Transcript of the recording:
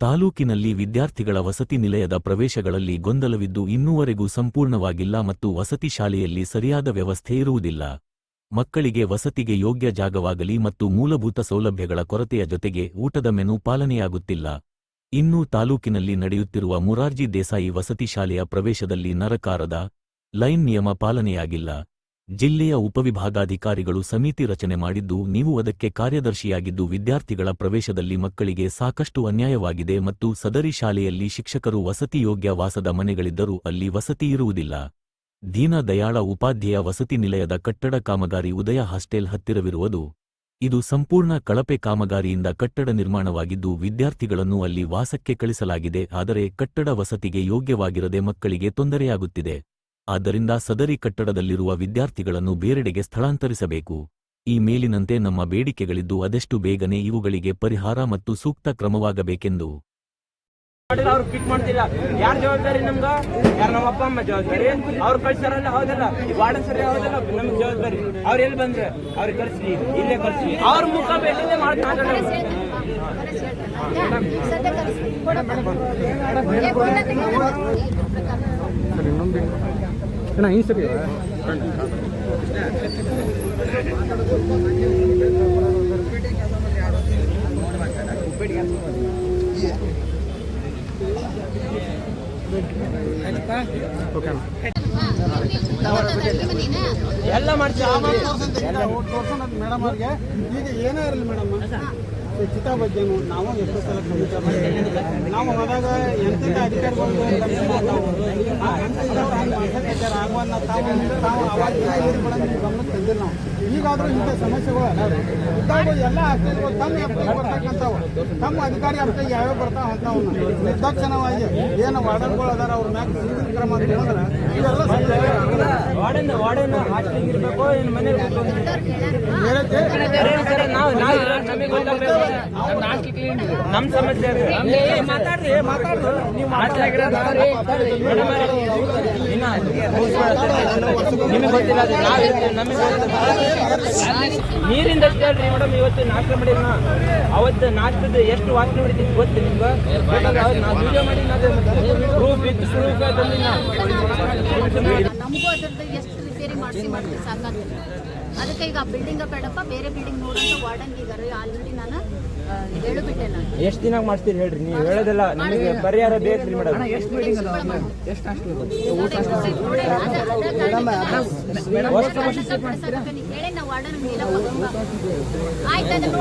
ತಾಲೂಕಿನಲ್ಲಿ ವಿದ್ಯಾರ್ಥಿಗಳ ವಸತಿ ನಿಲಯದ ಪ್ರವೇಶಗಳಲ್ಲಿ ಗೊಂದಲವಿದ್ದು ಇನ್ನೂವರೆಗೂ ಸಂಪೂರ್ಣವಾಗಿಲ್ಲ ಮತ್ತು ವಸತಿ ಶಾಲೆಯಲ್ಲಿ ಸರಿಯಾದ ವ್ಯವಸ್ಥೆ ಇರುವುದಿಲ್ಲ. ಮಕ್ಕಳಿಗೆ ವಸತಿಗೆ ಯೋಗ್ಯ ಜಾಗವಾಗಲಿ ಮತ್ತು ಮೂಲಭೂತ ಸೌಲಭ್ಯಗಳ ಕೊರತೆಯ ಜೊತೆಗೆ ಊಟದ ಮೆನು ಪಾಲನೆಯಾಗುತ್ತಿಲ್ಲ. ಇನ್ನೂ ತಾಲೂಕಿನಲ್ಲಿ ನಡೆಯುತ್ತಿರುವ ಮುರಾರ್ಜಿ ದೇಸಾಯಿ ವಸತಿ ಶಾಲೆಯ ಪ್ರವೇಶದಲ್ಲಿ ನರಕಾರದ ಲೈನ್ ನಿಯಮ ಪಾಲನೆಯಾಗಿಲ್ಲ. ಜಿಲ್ಲೆಯ ಉಪವಿಭಾಗಾಧಿಕಾರಿಗಳು ಸಮಿತಿ ರಚನೆ ಮಾಡಿದ್ದು, ನೀವು ಅದಕ್ಕೆ ಕಾರ್ಯದರ್ಶಿಯಾಗಿದ್ದು ವಿದ್ಯಾರ್ಥಿಗಳ ಪ್ರವೇಶದಲ್ಲಿ ಮಕ್ಕಳಿಗೆ ಸಾಕಷ್ಟು ಅನ್ಯಾಯವಾಗಿದೆ ಮತ್ತು ಸದರಿ ಶಾಲೆಯಲ್ಲಿ ಶಿಕ್ಷಕರು ವಸತಿ ಯೋಗ್ಯ ವಾಸದ ಮನೆಗಳಿದ್ದರೂ ಅಲ್ಲಿ ವಸತಿ ಇರುವುದಿಲ್ಲ. ದೀನ ದಯಾಳ ಉಪಾಧ್ಯಾಯ ವಸತಿ ನಿಲಯದ ಕಟ್ಟಡ ಕಾಮಗಾರಿ ಉದಯ ಹಾಸ್ಟೆಲ್ ಹತ್ತಿರವಿರುವುದು. ಇದು ಸಂಪೂರ್ಣ ಕಳಪೆ ಕಾಮಗಾರಿಯಿಂದ ಕಟ್ಟಡ ನಿರ್ಮಾಣವಾಗಿದ್ದು, ವಿದ್ಯಾರ್ಥಿಗಳನ್ನು ಅಲ್ಲಿ ವಾಸಕ್ಕೆ ಕಳಿಸಲಾಗಿದೆ, ಆದರೆ ಕಟ್ಟಡ ವಸತಿಗೆ ಯೋಗ್ಯವಾಗಿರದೆ ಮಕ್ಕಳಿಗೆ ತೊಂದರೆಯಾಗುತ್ತಿದೆ. ಆದ್ದರಿಂದ ಸದರಿ ಕಟ್ಟಡದಲ್ಲಿರುವ ವಿದ್ಯಾರ್ಥಿಗಳನ್ನು ಬೇರೆಡೆಗೆ ಸ್ಥಳಾಂತರಿಸಬೇಕು. ಈ ಮೇಲಿನಂತೆ ನಮ್ಮ ಬೇಡಿಕೆಗಳಿದ್ದು ಅದೆಷ್ಟು ಬೇಗನೆ ಇವುಗಳಿಗೆ ಪರಿಹಾರ ಮತ್ತು ಸೂಕ್ತ ಕ್ರಮವಾಗಬೇಕೆಂದು. ಅವ್ರು ಪಿಕ್ ಮಾಡ್ತಿಲ್ಲ ಯಾರ ಜವಾಬ್ದಾರಿ ನಮ್ಗ ಯಾರ ನಮ್ಮ ಅಪ್ಪ ಅಮ್ಮ ಜವಾಬ್ದಾರಿ? ಅವ್ರು ಕಳ್ಸಾರಲ್ಲ ಹೌದಲ್ಲ? ಈ ವಾರ್ಡನ್ ಸರಿ ಹೌದಲ್ಲ ನಮ್ಗೆ ಜವಾಬ್ದಾರಿ. ಅವ್ರು ಎಲ್ಲಿ ಬಂದ್ರೆ? ಅವ್ರಿಗೆ ಕಳ್ಸಿ ಇಲ್ಲೇ ಕಳ್ಸಿ ಅವ್ರ ಮುಖ ಬೇಕಿದ್ರೆ ಮಾಡ್ತಾರೆ ಅಣ್ಣ ಈ ಸರಿ? ಓಕೆ ಅಣ್ಣ ಎಲ್ಲ ಮಾಡ್ತೀವಿ. ಮೇಡಮ್ ಅವ್ರಿಗೆ. ಈಗ ಏನೇ ಇರಲಿ ಮೇಡಮ್. ಸ್ವಚ್ಛತಾ ಬಗ್ಗೆ ನಾವು ಎಷ್ಟೋ ಸಲ. ನಾವು ಹೋದಾಗ ಎಂತೆಂಥ ಅಧಿಕಾರಿಗಳು ತಾವು ಅವಾಗ ಏನು ಗಮನಕ್ಕೆ ತಂದಿಲ್ಲ ನಾವು. ಈಗಾದ್ರೂ ಇಂಥ ಸಮಸ್ಯೆಗಳು ಇದ್ದಾಗ ಎಲ್ಲ ಅಷ್ಟೇಗಳು ತಮ್ಮ ವ್ಯಾಪ್ತಿಗೆ ಬರ್ತಕ್ಕಂಥವು. ತಮ್ಮ ಅಧಿಕಾರಿ ವ್ಯಾಪ್ತಿಗೆ ಯಾವ್ಯಾವ ಬರ್ತಾವ ಅಂಥವನ್ನ ನಿರ್ದಾಕ್ಷಿಣ್ಯವಾಗಿ ಏನು ವಾರ್ಡನ್ಗಳು ಅದಾರ ಅವ್ರ ಮ್ಯಾಗ ಕ್ರಮ ಹೇಳಿದ್ರೆ ಇವೆಲ್ಲ ವಾರ್ಡನ್ ವಾರ್ಡನ್ ಹಾಸ್ಟೆಲ್ ಇರ್ಬೇಕು ಮನೆ ಮನೇಲಿ ಹೇಳಕ್ಕೆ ನಾವು ನಾವು ನಮ್ ಸಮಸ್ಯೆ. ಮಾತಾಡ್ರಿ ಮಾತಾಡ್ರಿ. ನೀವು ನಿಮಗೆ ಗೊತ್ತಿಲ್ಲ ನೀರಿಂದ ಹೇಳ್ರಿ ಮೇಡಮ್ ಇವತ್ತು ನಾಷ್ಟ ಮಾಡಿಲ್ಲ ಅವತ್ತು ನಾಷ್ಟದ ಎಷ್ಟು ವಾಸನೆ ಹೊಡಿತೀನಿ ಗೊತ್ತು ನಿಮ್ಗೆ? ಅವ್ರು ವಿಡಿಯೋ ಮಾಡಿ ಪ್ರೂಫ್ ಇತ್ತು ಪ್ರೂಫ್ ನಮಗೂ ಅದ್ರದ್ದು ಎಷ್ಟು ರಿಪೇರಿ ಮಾಡಿಸಿ ಮಾಡಿಸಿ ಸಾಕಾಗ್ತದೆ ಅದಕ್ಕೆ ಈಗ ಬಿಲ್ಡಿಂಗ್ ಬೇಡಪ್ಪ ಬೇರೆ ಬಿಲ್ಡಿಂಗ್ ನೋಡೋಣ ವಾರ್ಡನ್ ಈಗ ಆಲ್ರೆಡಿ ನಾನು ಎಷ್ಟು ದಿನ ಮಾಡ್ತೀರಿ ಹೇಳ್ರಿ ನೀವು ಹೇಳೋದಿಲ್ಲ ನಮಗೆ ಪರಿಹಾರ ಬೇಕ್ರಿ ಮೇಡಮ್ ಹೇಳಿ